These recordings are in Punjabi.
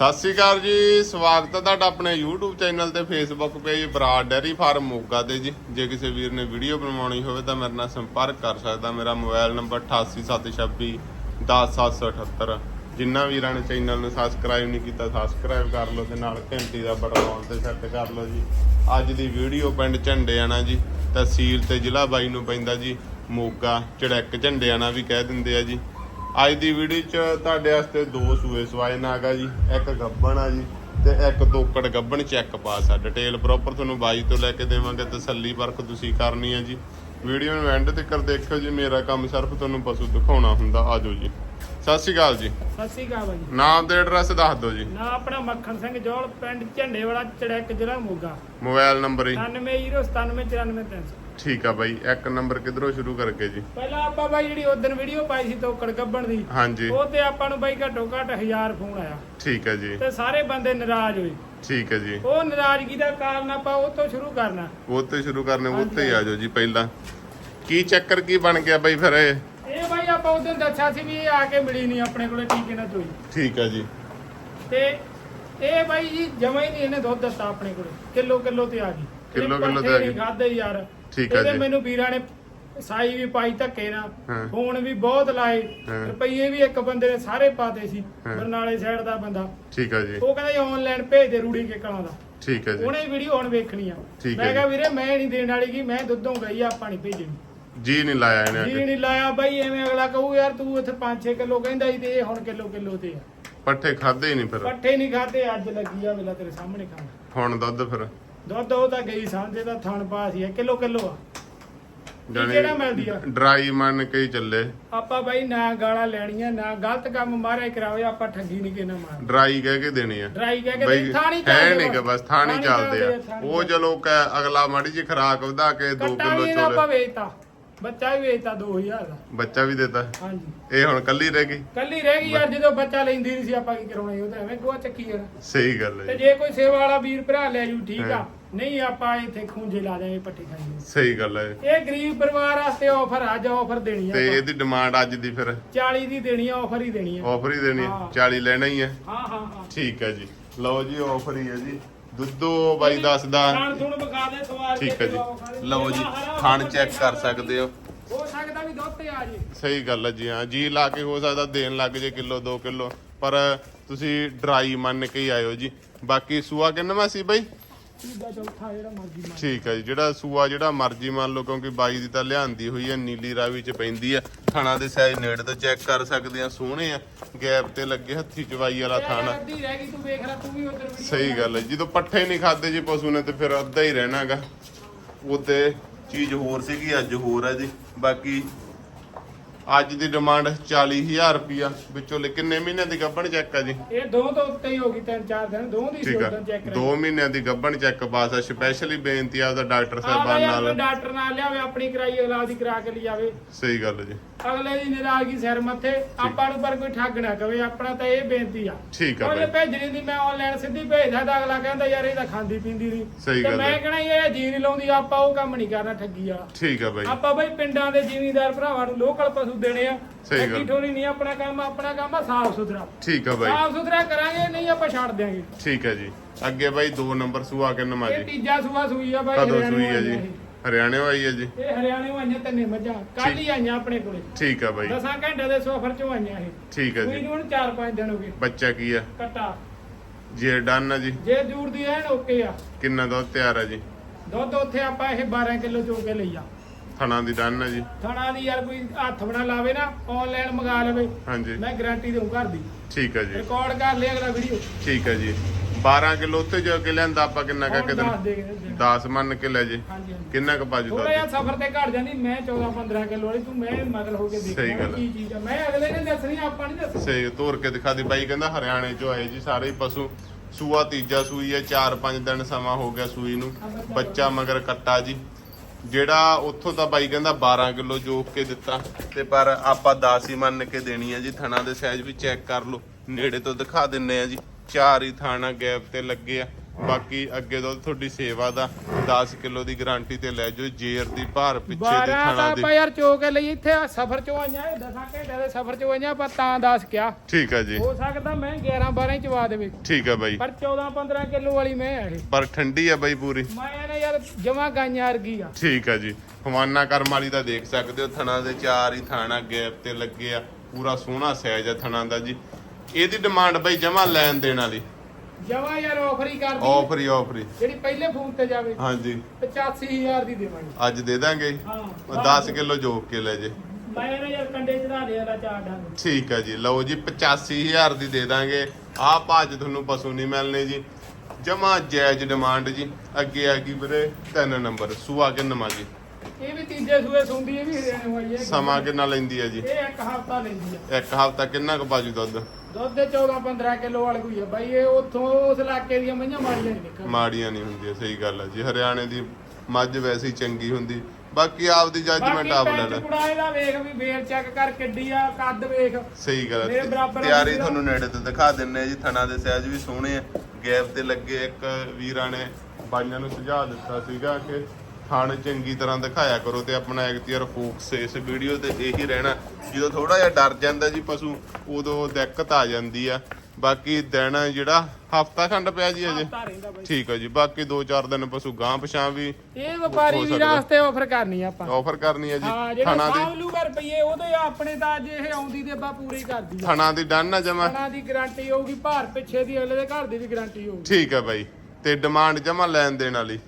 ਸਤਿ ਸ਼੍ਰੀ ਅਕਾਲ ਜੀ, ਸਵਾਗਤ ਹੈ ਤੁਹਾਡਾ ਆਪਣੇ YouTube ਚੈਨਲ ਤੇ Facebook page Brar dairy farm Moga ਤੇ ਜੀ। ਜੇ ਕਿਸੇ ਵੀਰ ਨੇ ਵੀਡੀਓ ਬਣਵਾਉਣੀ ਹੋਵੇ ਤਾਂ ਮੇਰੇ ਨਾਲ ਸੰਪਰਕ ਕਰ ਸਕਦਾ, ਮੇਰਾ ਮੋਬਾਈਲ ਨੰਬਰ 8876 10778 ਜਿੰਨਾ ਵੀਰਾਂ ਨੇ ਚੈਨਲ ਨੂੰ ਸਬਸਕ੍ਰਾਈਬ ਨਹੀਂ ਕੀਤਾ ਸਬਸਕ੍ਰਾਈਬ ਕਰ ਲਓ ਤੇ ਨਾਲ ਘੰਟੀ ਦਾ ਬਟਨ ਆਨ ਤੇ ਸੈੱਟ ਕਰ ਲਓ ਜੀ। ਅੱਜ ਦੀ ਵੀਡੀਓ ਪਿੰਡ ਝੰਡੇਆਣਾ ਜੀ, ਤਹਿਸੀਲ ਤੇ ਜ਼ਿਲ੍ਹਾ ਬਾਈ ਨੂੰ ਪੈਂਦਾ ਜੀ, ਮੋਗਾ ਚੜੈਕ ਝੰਡੇਆਣਾ ਵੀ ਕਹਿ ਦਿੰਦੇ ਆ ਜੀ। ਅੱਜ ਦੀ ਵੀਡੀਓ 'ਚ ਤੁਹਾਡੇ ਵਾਸਤੇ ਦੋ ਸੂਏ ਸਵਾਏ ਨਾਗ ਆ ਜੀ, ਇੱਕ ਗੱਬਣ ਆ ਜੀ ਤੇ ਇੱਕ ਤੋਕੜ ਗੱਬਣ ਚੈੱਕ ਪਾਸ ਆ ਡਿਟੇਲ ਪ੍ਰੋਪਰ ਤੁਹਾਨੂੰ ਬਾਈ ਤੋਂ ਲੈ ਕੇ ਦੇਵਾਂਗੇ ਤਸੱਲੀ ਵਰਕ ਤੁਸੀਂ ਕਰਨੀ ਆ ਜੀ। ਵੀਡੀਓ ਨੂੰ ਐਂਡ ਤੱਕ ਦੇਖਿਓ ਜੀ, ਮੇਰਾ ਕੰਮ ਸਿਰਫ ਤੁਹਾਨੂੰ ਪਸ਼ੂ ਦਿਖਾਉਣਾ ਹੁੰਦਾ, ਆਜੋ ਜੀ। ਸਤਿ ਸ਼੍ਰੀ ਅਕਾਲ ਜੀ। ਸਤਿ ਸ਼੍ਰੀ ਅਕਾਲ ਬਾਈ। ਨਾਮ ਤੇ ਐਡਰੈਸ ਦੱਸ ਦਿਓ ਜੀ। ਨਾ ਆਪਣਾ ਮੱਖਣ ਸਿੰਘ ਜੋਲ ਪਿੰਡ ਝੰਡੇ ਵਾਲਾ ਚੜੈਕ ਜ਼ਿਲ੍ਹਾ ਮੋਗਾ। ਮੋਬਾਈਲ ਨੰਬਰ ਜੀ। 9809794300 ਠੀਕ ਆ ਬਾਈ ਇੱਕ ਨੰਬਰ ਕਿਧਰੋਂ ਸ਼ੁਰੂ ਕਰਕੇ ਜੀ? ਪਹਿਲਾਂ ਆਪਾਂ ਬਾਈ ਜਿਹੜੀ ਉਦੋਂ ਵੀਡੀਓ ਪਾਈ ਸੀ ਤੋਕੜ ਗੱਬਣ ਦੀ ਹਾਂਜੀ। ਉਹ ਤੇ ਆਪਾਂ ਨੂੰ ਬਾਈ ਘੱਟੋ ਘੱਟ 1000 ਫੋਨ ਆਇਆ। ਠੀਕ ਹੈ ਜੀ। ਤੇ ਸਾਰੇ ਬੰਦੇ ਨਾਰਾਜ਼ ਹੋਏ। ਠੀਕ ਹੈ ਜੀ। ਉਹ ਨਾਰਾਜ਼ਗੀ ਦਾ ਕਾਰਨ ਆਪਾਂ ਉਹ ਤੋਂ ਸ਼ੁਰੂ ਕਰਨਾ। ਉਹ ਤੇ ਸ਼ੁਰੂ ਕਰਨੇ ਉਹ ਤੇ ਹੀ ਆਜੋ ਜੀ ਪਹਿਲਾਂ। ਕੀ ਚੱਕਰ ਕੀ ਬਣ ਗਿਆ ਬਾਈ ਫਿਰ ਇਹ? ਆਪਾਂ ਉਦੋਂ ਦੱਸਿਆ ਸੀ ਵੀ ਇਹ ਆ ਕੇ ਮਿਲੀ ਨਹੀਂ ਆਪਣੇ ਕੋਲੇ ਟੀਕੇ ਨਾਲ ਚੋਈ ਠੀਕ ਹੈ ਜੀ ਤੇ ਇਹ ਬਾਈ ਜੀ ਜਮਾ ਹੀ ਨਹੀਂ ਇਹਨੇ ਦੁੱਧ ਦਿੱਤਾ ਆਪਣੇ ਕੋਲੇ ਕਿਲੋ ਕਿਲੋ ਤੇ ਆ ਗਈ ਕਿੱਲੋ ਕਿੱਲੋ ਤੇ ਆ ਗਈ। ਖਾਦੇ ਯਾਰ ਠੀਕ ਇਹਦੇ ਜੀ। ਮੈਨੂੰ ਵੀਰਾਂ ਨੇ ਸਾਈ ਵੀ ਪਾਈ ਧੱਕੇ ਨਾਲ ਹਾਂ। ਫੋਨ ਵੀ ਬਹੁਤ ਲਾਏ ਹਾਂ। ਰੁਪਈਏ ਵੀ ਇੱਕ ਬੰਦੇ ਨੇ ਸਾਰੇ ਪਾਤੇ ਸੀ ਹਾਂ। ਬਰਨਾਲੇ ਸਾਈਡ ਦਾ ਬੰਦਾ ਠੀਕ ਹੈ ਜੀ ਉਹ ਕਹਿੰਦਾ ਆਨਲਾਈਨ ਭੇਜ ਦੇ ਰੂੜੀ ਕੇ ਕਲਾਂ ਦਾ ਠੀਕ ਹੈ ਜੀ ਉਹਨੇ ਵੀਡੀਓ ਹੁਣ ਵੇਖਣੀ ਆ ਹੈ ਮੈਂ ਕਿਹਾ ਜੀ। ਵੀਰੇ ਮੈਂ ਨਹੀਂ ਦੇਣ ਵਾਲੀ ਗੀ ਮੈਂ ਦੁੱਧੋਂ ਗਈ ਆ ਆਪਾਂ ਨਹੀਂ ਭੇਜਣੀ ਜੀ ਨਹੀਂ ਲਾਇਆ ਇਹਨੇ ਜੀ ਅੱਗੇ। ਨਹੀਂ ਲਾਇਆ ਬਾਈ ਐਵੇਂ ਅਗਲਾ ਕਹੂ ਯਾਰ ਤੂੰ ਇੱਥੇ 5-6 ਕਿਲੋ ਕਹਿੰਦਾ ਸੀ ਤੇ ਇਹ ਹੁਣ ਕਿਲੋ ਕਿਲੋ ਤੇ ਆ। ਪੱਠੇ ਖਾਦੇ ਹੀ ਨਹੀਂ ਫਿਰ। ਪੱਠੇ ਨਹੀਂ ਖਾਦੇ ਅੱਜ ਲੱਗੀ ਆ ਵੇਲਾ ਤੇਰੇ ਸਾਹਮਣੇ ਖਾਣਾ। ਹੁਣ ਦੁੱਧ ਫਿਰ। ਦੁੱਧ ਉਹ ਤਾਂ ਗਈ ਸਾਂਝੇ ਦਾ ਥਣ ਪਾ ਸੀ ਕਿਲੋ ਕਿਲੋ ਆ। ਕਿਹੜਾ ਮਿਲਦੀ ਆ? ਡਰਾਈ ਮੰਨ ਕੇ ਹੀ ਚੱਲੇ। ਆਪਾਂ ਬਾਈ ਨਾ ਗਾਲਾਂ ਲੈਣੀਆਂ ਨਾ ਗਲਤ ਕੰਮ ਮਾਰਿਆ ਕਰਾਵੇ ਆਪਾਂ ਠੱਗੀ ਨਹੀਂ ਕਿਨਾ ਮਾਰ ਡਰਾਈ ਕਹਿ ਕੇ ਦੇਣੀ ਆ। ਡਰਾਈ ਕਹਿ ਕੇ ਬਈ ਦੇ- ਥਾਣੀ ਹੈ ਚੱਲਦੇ ਨਹੀਂ ਕਿ ਬਸ ਥਾਣੀ ਥਾਣੀ ਚੱਲਦੇ ਆ। ਥਾਣੀ ਉਹ ਚਲੋ ਕਹਿ- ਅਗਲਾ ਮਾੜੀ ਜੀ ਖਰਾਕ ਵਧਾ ਕੇ 2 ਕੱਟਾ ਕਿਲੋ ਵੀ ਇਹਦਾ ਆਪਾਂ ਵੇਚਤਾ ਬੱਚਾ ਵੀ ਵੇਚਤਾ 2000 ਦਾ। ਬੱਚਾ ਵੀ ਦੇਤਾ? ਹਾਂਜੀ। ਇਹ ਹੁਣ ਕੱਲੀ ਰਹਿ ਗਈ? ਕੱਲੀ ਰਹਿ ਗਈ ਯਾਰ ਜਦੋਂ ਬੱਚਾ ਲੈਂਦੀ ਨਹੀਂ ਸੀ ਆਪਾਂ ਕੀ ਕਰਾਉਣਾ ਸੀ, ਉਹ ਤਾਂ ਐਵੇਂ ਗੋਆ ਚੱਕੀ ਜਾਣਾ। ਸਹੀ ਗੱਲ ਤੇ ਹੈ ਜੀ। ਜੇ ਕੋਈ ਸੇਵਾ ਵਾਲਾ ਵੀਰ ਭਰਾ ਲੈ ਜੂ ਠੀਕ ਆ। ਨਹੀਂ ਆਪਾਂ ਇੱਥੇ ਖੂੰਜੇ ਲਾ ਦੇਾਂਗੇ ਪੱਟੀ ਖਾਈਏ ਸਹੀ ਗੱਲ ਹੈ। ਇਹ ਗਰੀਬ ਪਰਿਵਾਰ ਵਾਸਤੇ ਆਫਰ ਅੱਜ ਆਫਰ ਦੇਣੀ ਆ ਤੇ। ਇਹਦੀ ਡਿਮਾਂਡ ਅੱਜ ਦੀ ਫਿਰ? 40 ਦੀ ਦੇਣੀ ਆ ਆਫਰ ਹੀ ਦੇਣੀ ਆ। ਆਫਰ ਹੀ ਦੇਣੀ ਹੈ ਹਾਂ। 40 ਲੈਣਾ ਹੀ ਹੈ ਹਾਂ ਹਾਂ ਹਾਂ। ਠੀਕ ਹੈ ਜੀ। ਲਓ ਜੀ ਆਫਰ ਹੀ ਹੈ ਜੀ। ਦੁੱਧੋ ਬਾਈ ਦੱਸਦਾ ਖਾਣ ਥੁਣ ਵਿਖਾ ਦੇ ਸਵਾਰ ਕੇ ਠੀਕ ਹੈ ਜੀ। ਖਾਣੇ। ਲਓ ਜੀ ਹਰਾ ਖਾਣ ਚੈੱਕ ਕਰ ਸਕਦੇ ਹੋ। ਹੋ ਸਕਦਾ ਵੀ ਦੁੱਧ ਤੇ ਆ ਜੇ। ਸਹੀ ਗੱਲ ਹੈ ਜੀ ਹਾਂ ਜੀ ਲਾ ਕੇ ਹੋ ਸਕਦਾ ਦੇਣ ਲੱਗ ਜੇ ਕਿਲੋ 2 ਕਿਲੋ। ਪਰ ਤੁਸੀਂ ਡਰਾਈ ਮੰਨ ਕੇ ਹੀ ਆਇਓ ਜੀ। ਬਾਕੀ ਸੂਆ ਕਿੰਨਵਾ ਸੀ ਬਾਈ? ਤੀਜਾ ਚੌਥਾ ਜਿਹੜਾ ਮਰਜ਼ੀ ਮਾਰ ਠੀਕ ਹੈ ਜੀ ਜਿਹੜਾ ਸੂਆ ਜਿਹੜਾ ਮਰਜ਼ੀ ਮੰਨ ਲਓ ਕਿਉਂਕਿ ਬਾਈ ਦੀ ਤਾਂ ਲਿਆਂਦੀ ਹੋਈ ਹੈ ਨੀਲੀ ਰਾਵੀ ਚ ਪੈਂਦੀ ਹੈ ਥਾਣਾ ਦੇ ਸਾਈਜ਼ ਨੇੜੇ ਤੋਂ ਚੈੱਕ ਕਰ ਸਕਦੇ ਆ ਸੋਹਣੇ ਆ। ਗੈਪ ਤੇ ਲੱਗੇ ਹੱਥੀ ਚਵਾਈ ਵਾਲਾ ਥਾਣਾ। ਅੱਧੀ ਰਹਿ ਗਈ ਤੂੰ ਵੇਖ ਲੈ ਤੂੰ ਵੀ ਉਧਰ ਵੀਡੀਓ ਸਹੀ ਗੱਲ ਹੈ ਜਦੋਂ ਪੱਠੇ ਨਹੀਂ ਖਾਦੇ ਜੀ ਪਸ਼ੂ ਨੇ ਤੇ ਫਿਰ ਅੱਧਾ ਹੀ ਰਹਿਣਾਗਾ। ਉਹਤੇ ਚੀਜ਼ ਹੋਰ ਸੀਗੀ ਅੱਜ ਹੋਰ ਹੈ ਜੀ। ਬਾਕੀ ਅੱਜ ਦੀ ਡਿਮਾਂਡ 40000 ਰੁਪਿਆ ਵਿੱਚੋਂ ਲੈ ਕਿੰਨੇ ਮਹੀਨਿਆਂ ਦੀ ਗੱਭਣ ਚੈੱਕ ਆ ਜੀ? ਇਹ ਦੋ ਤੋਂ ਉੱਤੇ ਹੀ ਹੋ ਗਈ ਤਿੰਨ ਚਾਰ ਦਿਨ ਦੋ ਦੀ ਠੀਕ ਆ। ਚੈੱਕ 2 ਮਹੀਨਿਆਂ ਦੀ ਗੱਭਣ ਚੈੱਕ ਪਾਸ ਆ ਸਪੈਸ਼ਲੀ ਬੇਨਤੀ ਆ ਉਹਦਾ ਡਾਕਟਰ ਸਾਹਿਬਾਨ ਨਾਲ। ਡਾਕਟਰ ਨਾਲ ਲਿਆਵੇ ਆਪਣੀ ਕਰਾਈ ਅਗਲਾ ਦੀ ਕਰਾ ਕੇ ਲਿਆਵੇ। ਸਹੀ ਗੱਲ ਜੀ। ਅਗਲੇ ਦੀ ਨਿਰਾਜ਼ਗੀ ਸਿਰ ਮੱਥੇ ਆਪਾਂ ਨੂੰ ਪਰ ਕੋਈ ਠੱਗ ਨਾ ਕਵੇ ਆਪਣਾ ਤਾਂ ਇਹ ਬੇਨਤੀ ਆ। ਠੀਕ ਆ ਉਹ ਜੇ ਬਾਈ ਭੇਜਣੀ ਦੀ ਮੈਂ ਆਨਲਾਈਨ ਸਿੱਧੀ ਭੇਜ ਸਕਦਾ ਅਗਲਾ ਕਹਿੰਦਾ ਯਾਰ ਇਹ ਤਾਂ ਖਾਂਦੀ ਪੀਂਦੀ ਨਹੀਂ। ਸਹੀ ਤੇ ਗੱਲ ਮੈਂ ਹੈ। ਕਹਣਾ ਇਹ ਜੀ ਨਹੀਂ ਲਾਉਂਦੀ ਆਪਾਂ ਉਹ ਕੰਮ ਨਹੀਂ ਕਰਨਾ ਠੱਗੀ ਵਾਲਾ। ਠੀਕ ਆ ਬਾਈ। ਆਪਾਂ ਬਈ ਪਿੰਡਾਂ ਦੇ ਜ਼ਿਮੀਂਦਾਰ ਭਰਾਵਾਂ ਨੂੰ ਲੋਕਲ ਪਸ਼ੂ ਦੇਣੇ ਆ। ਸਹੀ ਗੱਲ। ਠੱਗੀ ਠੋਰੀ ਨਹੀਂ ਆਪਣਾ ਕੰਮ ਆਪਣਾ ਕੰਮ ਆ ਸਾਫ਼ ਸੁਥਰਾ। ਠੀਕ ਆ ਬਾਈ। ਸਾਫ਼ ਸੁਥਰਾ ਕਰਾਂਗੇ ਨਹੀਂ ਆਪਾਂ ਛੱਡ ਦਿਆਂਗੇ। ਠੀਕ ਹੈ ਜੀ। ਅੱਗੇ ਬਾਈ 2 ਨੰਬਰ ਸੂਆ ਕਿੰਨਵਾ ਇਹ ਤੀਜਾ ਸੂਆ ਸੂਈ ਆ ਬਾਈ ਕਦੋਂ ਹਰਿਆਣੇ ਸੂਈ ਆਈਆਂ ਜੀ? ਇਹ। ਹਰਿਆਣੇ ਆਈ ਹੈ ਜੀ। ਇਹ ਹਰਿਆਣੇ ਆਈਆਂ ਤਿੰਨੇ ਮੱਝਾਂ ਕੱਲ ਹੀ ਆਈਆਂ ਆਪਣੇ ਕੋਲੇ। ਠੀਕ ਆ ਬਾਈ। ਦਸਾਂ ਘੰਟੇ ਦੇ ਸਫ਼ਰ ਚੋਂ ਆਈਆਂ ਇਹ। ਠੀਕ ਸੂਈ ਜੀ। ਨੂੰ ਹੁਣ 4-5 ਦਿਨ ਹੋ ਗਏ। ਬੱਚਾ ਕੀ ਆ? ਕੱਟਾ। ਜੀ ਡਨ ਆ ਜੀ। ਜੇ ਦੂਰ ਦੀ ਐਨ ਓਕੇ ਆ। ਕਿੰਨਾ ਦੁੱਧ ਤਿਆਰ ਆ ਜੀ? ਦੁੱਧ ਉੱਥੇ ਆਪਾਂ ਇਹ 12 ਕਿਲੋ ਚੋ ਕੇ ਲਈ ਆ। ਥਣਾ ਦੀ ਡਨ ਆ ਜੀ। ਥਣਾ ਦੀ ਯਾਰ ਕੋਈ ਹੱਥ ਬਣਾ ਲਾਵੇ ਨਾ ਆਨਲਾਈਨ ਮੰਗਾ ਲਵੇ। ਹਾਂਜੀ। ਮੈਂ ਗਾਰੰਟੀ ਦਊਂ ਘਰ ਦੀ। ਠੀਕ ਹੈ ਜੀ। ਰਿਕਾਰਡ ਕਰ ਲਿਆ ਅਗਲਾ ਵੀਡੀਓ ਠੀਕ ਹੈ ਜੀ। 12 ਕਿਲੋ ਉੱਤੇ ਜੋ ਕੇ ਲਿਆਂਦਾ ਆਪਾਂ ਕਿੰਨਾ ਕਾ ਦੇਣਾ। 10 ਮੰਨ ਕੇ ਲੈ ਜੀ। ਹਾਂਜੀ ਹਾਂਜੀ। ਕਿੰਨਾ ਕ ਬਾਜੂ ਥੋੜਾ ਜਿਹਾ ਸਫ਼ਰ ਤੇ ਘਟ ਜਾਂਦੀ ਮੈਂ 14-15 ਕਿਲੋ ਵਾਲੀ ਤੂੰ ਮੈਂ ਮਗਰ ਹੋ ਕੇ ਸਹੀ ਗੱਲ। ਕੀ ਚੀਜ਼ ਆ। ਮੈਂ ਅਗਲੇ ਨੇ ਦੱਸਣੀ ਆਪਾਂ ਨਹੀਂ ਦੱਸਣੀ। ਸੇ ਤੋਰ ਕੇ ਦਿਖਾ ਦੀ ਬਾਈ ਕਹਿੰਦਾ ਹਰਿਆਣੇ ਚੋਂ ਆਏ ਜੀ ਸਾਰੇ ਹੀ ਪਸ਼ੂ। ਸੂਆ ਤੀਜਾ ਸੂਈ ਹੈ 4-5 ਦਿਨ ਸਮਾਂ ਹੋ ਗਿਆ ਸੂਈ ਨੂੰ। ਬੱਚਾ ਮਗਰ ਕੱਟਾ ਜੀ। ਜਿਹੜਾ ਉੱਥੋਂ ਤਾਂ ਬਾਈ ਕਹਿੰਦਾ 12 ਕਿਲੋ ਜੋਕ ਕੇ ਦਿੱਤਾ। ਤੇ ਪਰ ਆਪਾਂ 10 ਹੀ ਮੰਨ ਕੇ ਦੇਣੀ ਹੈ ਜੀ ਥਣਾ ਦੇ ਸਾਈਜ਼ ਵੀ ਚੈੱਕ ਕਰ ਲਓ। ਨੇੜੇ ਤੋਂ ਦਿਖਾ ਦਿੰਨੇ ਆ ਜੀ। ਚਾਰ ਹੀ ਥਾਣਾ ਗੈਪ ਤੇ ਲੱਗੇ ਆ। ਬਾਕੀ ਅੱਗੇ ਤੋਂ ਤੁਹਾਡੀ ਸੇਵਾ ਦਾ 10 ਕਿਲੋ ਦੀ ਗਾਰੰਟੀ ਤੇ ਲੈ ਜਾਓ ਜੇਰ ਦੀ ਭਾਰ ਪਿੱਛੇ ਦੀ 12 ਥਣਾ ਦੀ। ਆਪਾਂ ਯਾਰ ਚੋ ਕੇ ਲਈ ਇੱਥੇ ਸਫ਼ਰ ਚੋਂ ਆਈਆਂ ਇਹ ਦਸਾਂ ਘੰਟੇ ਦੇ ਸਫ਼ਰ ਚੋਂ ਆਈਆਂ ਆਪਾਂ ਤਾਂ ਦੱਸ ਕਿਆ ਠੀਕ ਹੈ ਜੀ। ਹੋ ਸਕਦਾ ਮੈਂ 11 12 ਹੀ ਚਵਾ ਦੇਵੇ। ਠੀਕ ਹੈ ਬਾਈ। ਪਰ 14 15 ਕਿਲੋ ਵਾਲੀ ਮੈਂ ਆ ਇਹ। ਪਰ ਠੰਡੀ ਆ ਬਾਈ ਪੂਰੀ। ਮੈਂ ਨਾ ਯਾਰ ਜਮਾ ਗਾਈਆਂ ਵਰਗੀ ਆ। ਠੀਕ ਹੈ ਜੀ। ਹਵਾਨਾ ਕਰਮ ਵਾਲੀ ਦਾ ਦੇਖ ਸਕਦੇ ਹੋ ਥਣਾ ਦੇ ਚਾਰ ਹੀ ਥਾਣਾ ਗੈਪ ਤੇ ਲੱਗੇ ਆ। ਪੂਰਾ ਸੋਹਣਾ ਸਾਈਜ਼ ਆ ਥਣਾ ਦਾ ਜੀ। ਇਹਦੀ ਡਿਮਾਂਡ ਬਾਈ ਜਮਾ ਲੈਣ ਦੇਣ ਵਾਲੀ। ਜਮਾ ਯਾਰ ਆਫਰ ਹੀ ਕਰਦੀ ਆਫਰ ਹੀ ਆਫਰ ਹੀ। ਜਿਹੜੀ ਪਹਿਲੇ ਫੋਨ ਤੇ ਜਾਵੇ ਹਾਂਜੀ। 85000 ਦੀ ਦੇਵਾਂਗੇ। ਅੱਜ ਦੇ ਦਾਂਗੇ? ਹਾਂ। 10 ਕਿਲੋ ਜੋਕ ਕੇ ਲੈ ਜੇ। ਮੈਂ ਨਾ ਯਾਰ ਕੰਡੇ ਚੜਾ ਦੇ ਵਾਲਾ ਚਾਰ ਡੰਗ। ਠੀਕ ਹੈ ਜੀ ਲਓ ਜੀ 85000 ਦੀ ਦੇ ਦਾਂਗੇ। ਆਹ ਭਾਜ ਤੁਹਾਨੂੰ ਪਸ਼ੂ ਨਹੀਂ ਮਿਲਨੇ ਜੀ। ਜਮਾ ਜਾਇਜ਼ ਡਿਮਾਂਡ ਜੀ। ਅੱਗੇ ਆ ਗਈ ਵੀਰੇ ਤਿੰਨ ਨੰਬਰ। ਸੂਆ ਕਿੰਨਵਾਂ ਜੀ? ਇਹ ਵੀ ਤੀਜੇ ਸੂਏ ਸੁੰਦੀ ਇਹ ਵੀ ਹਰਿਆਣੇ ਹੈ ਸਮਾਂ ਕਿੰਨਾ ਲੈਂਦੀ ਹੈ ਜੀ? ਇਹ ਇੱਕ ਹਫ਼ਤਾ ਲੈਂਦੀ ਆ। ਇੱਕ ਹਫ਼ਤਾ ਕਿੰਨਾ ਕੁ ਬਾਜੂ ਦੁੱਧ? ਦੁੱਧ ਦੇ 14 15 ਕਿਲੋ ਵਾਲੀ ਕੋਈ ਆ ਬਾਈ ਇਹ ਉੱਥੋਂ ਉਸ ਇਲਾਕੇ ਦੀਆਂ ਮਈਆਂ ਮਾਰੀਆਂ ਨਹੀਂ ਨਿਕਲ ਮਾੜੀਆਂ ਨਹੀਂ ਹੁੰਦੀਆਂ ਸਹੀ ਗੱਲ ਹੈ ਜੀ। ਹਰਿਆਣੇ ਦੀ ਮੱਝ ਵੈਸੇ ਹੀ ਚੰਗੀ ਹੁੰਦੀ। ਬਾਕੀ ਆਪਦੀ ਜੱਜਮੈਂਟ ਆਪ ਲੈ ਲੈ। ਕੁੜਾ ਇਹਦਾ ਵੇਖ ਵੀ ਵੇਲ ਚੈੱਕ ਕਰ ਕਿੱਡੀ ਆ ਕੱਦ ਵੇਖ। ਸਹੀ ਗੱਲ ਹੈ ਤਿਆਰੀ ਤੁਹਾਨੂੰ ਨੇੜੇ ਤੇ ਦਿਖਾ ਦਿੰਨੇ ਜੀ ਥਣਾ ਦੇ ਸਾਈਜ਼ ਵੀ ਸੋਹਣੇ ਆ। ਗੈਪ ਤੇ ਲੱਗੇ ਇੱਕ ਵੀਰਾਂ ਨੇ ਬਾਈਆਂ ਨੂੰ ਸੁਝਾਅ ਦਿੱਤਾ ਸੀਗਾ ਕਿ ਥਣ ਚੰਗੀ ਤਰ੍ਹਾਂ ਦਿਖਾਇਆ ਕਰੋ ਤੇ ਆਪਣਾ ਐਕਟੀਅਰ ਫੋਕਸ ਇਸ ਵੀਡੀਓ ਤੇ ਇਹੀ ਰਹਿਣਾ। ਜਦੋਂ ਥੋੜਾ ਜਿਹਾ ਡਰ ਜਾਂਦਾ ਜੀ ਪਸ਼ੂ ਉਦੋਂ ਦਿੱਕਤ ਆ ਜਾਂਦੀ ਆ। ਬਾਕੀ ਦਿਨ ਜਿਹੜਾ ਹਫਤਾ ਖੰਡ ਪਿਆ ਜੀ ਅਜੇ। ਠੀਕ ਹੈ ਜੀ ਬਾਕੀ 2-4 ਦਿਨ ਪਸ਼ੂ ਗਾਂ ਪਛਾਂ ਵੀ ਇਹ ਵਪਾਰੀ ਹੋ ਵੀ ਸਕਦਾ। ਵਾਸਤੇ ਆਫਰ ਕਰਨੀ ਆਪਾਂ। ਆਫਰ ਕਰਨੀ ਹੈ ਹਾਂ ਜੀ ਥਣਾ ਦੀ ਸਾਂਭ ਲੂਗਾ ਰੁਪਈਏ ਉਹਦੇ ਆਪਣੇ ਤਾਂ ਅੱਜ ਇਹ ਆਉਂਦੀ ਤੇ ਆਪਾਂ ਪੂਰੀ ਕਰਦੀ ਆ ਥਣਾ ਦੀ ਡਨ ਆ ਜਮਾ। ਖਾਣਾ ਦੀ ਗਾਰੰਟੀ ਹੋਊਗੀ ਭਾਰ ਪਿੱਛੇ ਦੀ ਅਗਲੇ ਦੇ ਘਰ ਦੀ ਵੀ ਗਾਰੰਟੀ ਹੋਊਗੀ। ਠੀਕ ਹੈ ਬਾਈ ਤੇ ਡਿਮਾਂਡ ਜਮਾ ਲੈਣ ਦੇਣ ਵਾਲੀ।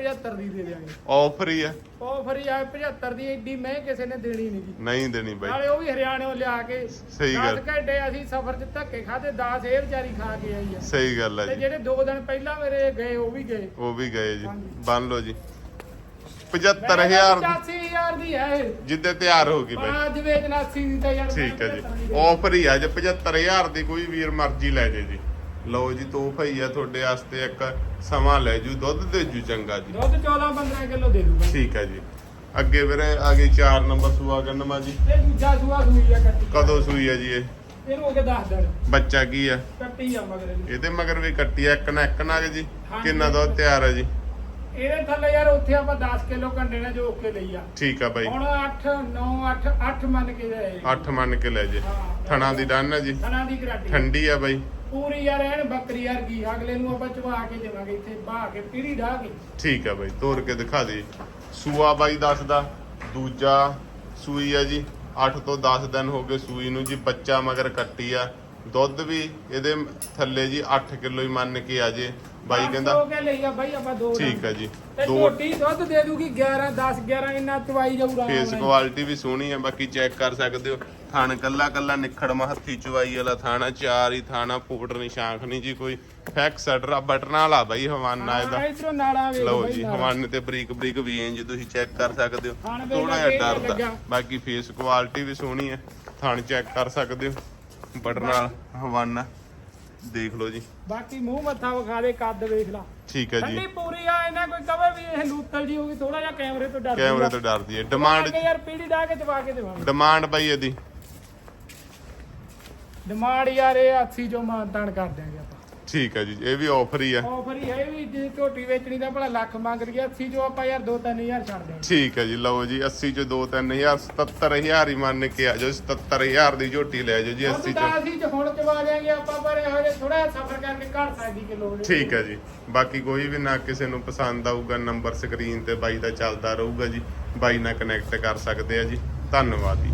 75 ਦੀ ਦੇ ਦਿਆਂਗੇ। ਆਫਰ ਹੀ ਆ। ਆਫਰ ਹੀ ਆ 75 ਦੀ ਐਡੀ ਮੈਂ ਕਿਸੇ ਨੇ ਦੇਣੀ ਨਹੀਂ ਜੀ ਨਹੀਂ ਦੇਣੀ ਬਾਈ। ਨਾਲੇ ਉਹ ਵੀ ਹਰਿਆਣਿਓਂ ਲਿਆ ਕੇ ਸਹੀ ਗੱਲ। 10 ਘੰਟੇ ਅਸੀਂ ਸਫ਼ਰ 'ਚ ਧੱਕੇ ਖਾਦੇ 10 ਇਹ ਵਿਚਾਰੀ ਖਾ ਕੇ ਆਈ ਆ। ਸਹੀ ਗੱਲ ਹੈ ਤੇ ਜੀ। ਜਿਹੜੇ 2 ਦਿਨ ਪਹਿਲਾਂ ਮੇਰੇ ਗਏ ਉਹ ਵੀ ਗਏ। ਉਹ ਵੀ ਗਏ ਜੀ। ਹਾਂਜੀ। ਬੰਨ ਲਓ ਜੀ। 75000 85000 ਦੀ। ਹੈ ਇਹ। ਜਿੱਦੇ ਤਿਆਰ ਹੋ ਗਈ ਬਾਈ। ਅੱਜ ਵੇਚਣਾ 80 ਦੀ ਤਾਂ ਯਾਰ ਠੀਕ ਹੈ ਜੀ। 75 ਦੀ ਦੇ। ਆਫਰ ਹੀ ਆ ਜੇ 75000 ਦੀ ਕੋਈ ਵੀਰ ਮਰਜ਼ੀ ਲੈ ਜੇ ਜੀ। ਲਓ ਜੀ ਤੋਹਫਾ ਹੀ ਆ ਤੁਹਾਡੇ ਵਾਸਤੇ ਇੱਕ ਸਮਾਂ ਲੈ ਜੂ ਦੁੱਧ ਦੇ ਜੂ ਚੰਗਾ ਜੀ। ਦੁੱਧ 14 15 ਕਿਲੋ ਦੇ ਦੂਗਾ। ਠੀਕ ਹੈ ਜੀ। ਅੱਗੇ ਵੀਰੇ ਆ ਗਈ 4 ਨੰਬਰ ਸੂਆ ਗੰਨਮਾ ਜੀ। ਇਹ ਦੂਜਾ ਸੂਆ ਸੂਈ ਆ ਕੱਟੀ। ਕਦੋਂ ਸੂਈ ਆ ਜੀ ਇਹ? ਇਹਨੂੰ ਹੋ ਕੇ 10 ਦਿਨ। ਬੱਚਾ ਕੀ ਆ? ਕੱਟੀ ਆ ਮਗਰ। ਇਹਦੀ। ਮਗਰ ਵੀ ਕੱਟੀ ਆ ਇੱਕ ਨਾ ਇੱਕ ਨਾ ਜੀ। ਕਿੰਨਾ ਦੁੱਧ ਤਿਆਰ ਆ ਜੀ? ਇਹਦੇ ਥੱਲੇ ਯਾਰ ਉੱਥੇ ਆਪਾਂ 10 ਕਿਲੋ ਕੰਡੇ ਨੇ ਜੋ ਕੇ ਲਈ ਆ। ਠੀਕ ਆ ਬਾਈ। ਹੁਣ 8 9 8 8 ਮੰਨ ਕੇ ਜਾਏ 8 ਮੰਨ ਕੇ ਲੈ ਜੇ। ਹਾਂ। ਥਣਾ ਦੀ ਡਨ ਆ ਜੀ। ਥਣਾ ਦੀ ਗਾਰੰਟੀ। ਠੰਡੀ ਆ ਬਾਈ। ਪੂਰੀ ਯਾਰ ਐਨ ਬੱਕਰੀ ਵਰਗੀ ਅਗਲੇ ਨੂੰ ਆਪਾਂ ਚਵਾ ਕੇ ਦੇਵਾਂਗੇ ਇੱਥੇ ਬਾਹ ਕੇ ਪੀੜੀ ਢਾ ਕੇ। ਠੀਕ ਆ ਬਾਈ ਤੋੜ ਕੇ ਦਿਖਾ ਦੇ। ਸੂਆ ਬਾਈ ਦੱਸਦਾ ਦੂਜਾ ਸੂਈ ਆ ਜੀ। 8 ਤੋਂ 10 ਦਿਨ ਹੋ ਗਏ ਸੂਈ ਨੂੰ ਜੀ ਬੱਚਾ ਮਗਰ ਕੱਟੀ ਆ। ਦੁੱਧ ਵੀ ਇਹਦੇ ਥੱਲੇ ਜੀ 8 ਕਿਲੋ ਹੀ ਮੰਨ ਕੇ ਆ ਜੇ। ਬਾਈ ਕਹਿੰਦਾ ਹੋ ਕੇ ਲਈ ਆ ਬਾਈ ਆਪਾਂ ਦੋ ਠੀਕ ਆ ਜੀ। ਤੇ ਦੋ ਝੋਟੀ ਦੁੱਧ ਦੇ ਦੂਗੀ 11 10 11 ਇੰਨਾ ਚਵਾਈ ਜਾਊਗਾ। ਫੇਸ ਕੁਆਲਿਟੀ ਵੀ ਸੋਹਣੀ ਆ ਬਾਕੀ ਚੈੱਕ ਕਰ ਸਕਦੇ ਹੋ। ਥਣ ਕੱਲਾ ਕੱਲਾ ਨਿਖੜਮਾ ਹੱਥੀ ਚਵਾਈ ਵਾਲਾ ਥਾਣਾ ਚਾਰ ਹੀ ਥਾਣਾ ਪੋਟਰ ਨਿਸ਼ਾਂਖ ਨਹੀਂ ਜੀ ਕੋਈ। ਫੈਕ ਸਟਰਾ ਬਟਨ ਵਾਲਾ ਬਾਈ ਹਵਾਨਾ ਇਹਦਾ। ਇਧਰੋਂ ਨਾਲਾ ਵੇਖ ਲਓ ਜੀ। ਹਵਾਨੇ ਤੇ ਬਰੀਕ ਬਰੀਕ ਵੇਂਜ ਤੁਸੀਂ ਚੈੱਕ ਕਰ ਸਕਦੇ ਹੋ। ਥੋੜਾ ਜਿਹਾ ਡਰਦਾ। ਬਾਕੀ ਫੇਸ ਕੁਆਲਿਟੀ ਵੀ ਸੋਹਣੀ ਹੈ ਥਣ ਚੈੱਕ ਕਰ ਸਕਦੇ ਹੋ। ਬਟਨ ਨਾਲ ਹਵਾਨਾ ਦੇਖ ਲਓ ਜੀ। ਬਾਕੀ ਮੂੰਹ ਮੱਥਾ ਵਿਖਾ ਦੇ ਕੱਦ ਵੇਖ ਲਾ। ਠੀਕ ਹੈ ਜੀ। ਠੰਡੀ ਪੂਰੀ ਆ ਇਹਨਾਂ ਕੋਈ ਕਵੇ ਵੀ ਇਹ ਲੂਤਲ ਜੀ ਹੋਗੀ ਥੋੜਾ ਜਿਹਾ ਕੈਮਰੇ ਤੋਂ ਡਰਦੀ ਕੈਮਰੇ। ਤੋਂ ਡਰਦੀ ਹੈ ਡਿਮਾਂਡ ਯਾਰ ਪੀੜੀ ਢਾ ਕੇ ਚਵਾ ਕੇ ਦੇਵਾਂਗੇ। ਡਿਮਾਂਡ ਬਾਈ ਇਹਦੀ। ਡਿਮਾਂਡ ਯਾਰ ਇਹ 80 ਜੋ ਮਾਨਤਾਨ ਕਰ ਦਿਆਂਗੇ ਆਪਾਂ। ਠੀਕ ਹੈ ਜੀ ਇਹ ਵੀ ਆਫਰ ਹੀ ਆ। ਆਫਰ ਹੀ ਹੈ ਵੀ ਜੇ ਝੋਟੀ ਵੇਚਣੀ ਤਾਂ ਭਲਾ ਲੱਖ ਮੰਗ ਰਹੀ 80 ਜੋ ਆਪਾਂ ਯਾਰ 2-3000 ਛੱਡ ਦਿਆਂਗੇ ਠੀਕ ਹੈ ਜੀ ਲਓ ਜੀ 80 ਚ 2 3000 77000 ਹੀ ਮੰਨ ਕੇ ਆ ਜਾਓ 77000 ਦੀ ਝੋਟੀ ਲੈ ਜਾਓ ਜੀ 80 80 ਚ। ਅਸੀਂ ਚ ਹੁਣ ਚਵਾ ਆਪਾਂ ਪਰ ਇਹੋ ਜਿਹੇ ਥੋੜਾ ਸਫਰ ਕਰਕੇ ਘਰ ਸਕਦੀ ਕਿਲੋ ਠੀਕ ਹੈ ਜੀ ਬਾਕੀ ਕੋਈ ਵੀ ਨਾ ਕਿਸੇ ਨੂੰ ਪਸੰਦ ਆਊਗਾ ਨੰਬਰ ਸਕਰੀਨ ਤੇ ਬਾਈ ਦਾ ਚੱਲਦਾ ਰਹੂਗਾ ਜੀ ਬਾਈ ਨਾਲ ਕਨੈਕਟ ਕਰ ਸਕਦੇ ਆ ਜੀ ਧੰਨਵਾਦ ਜੀ।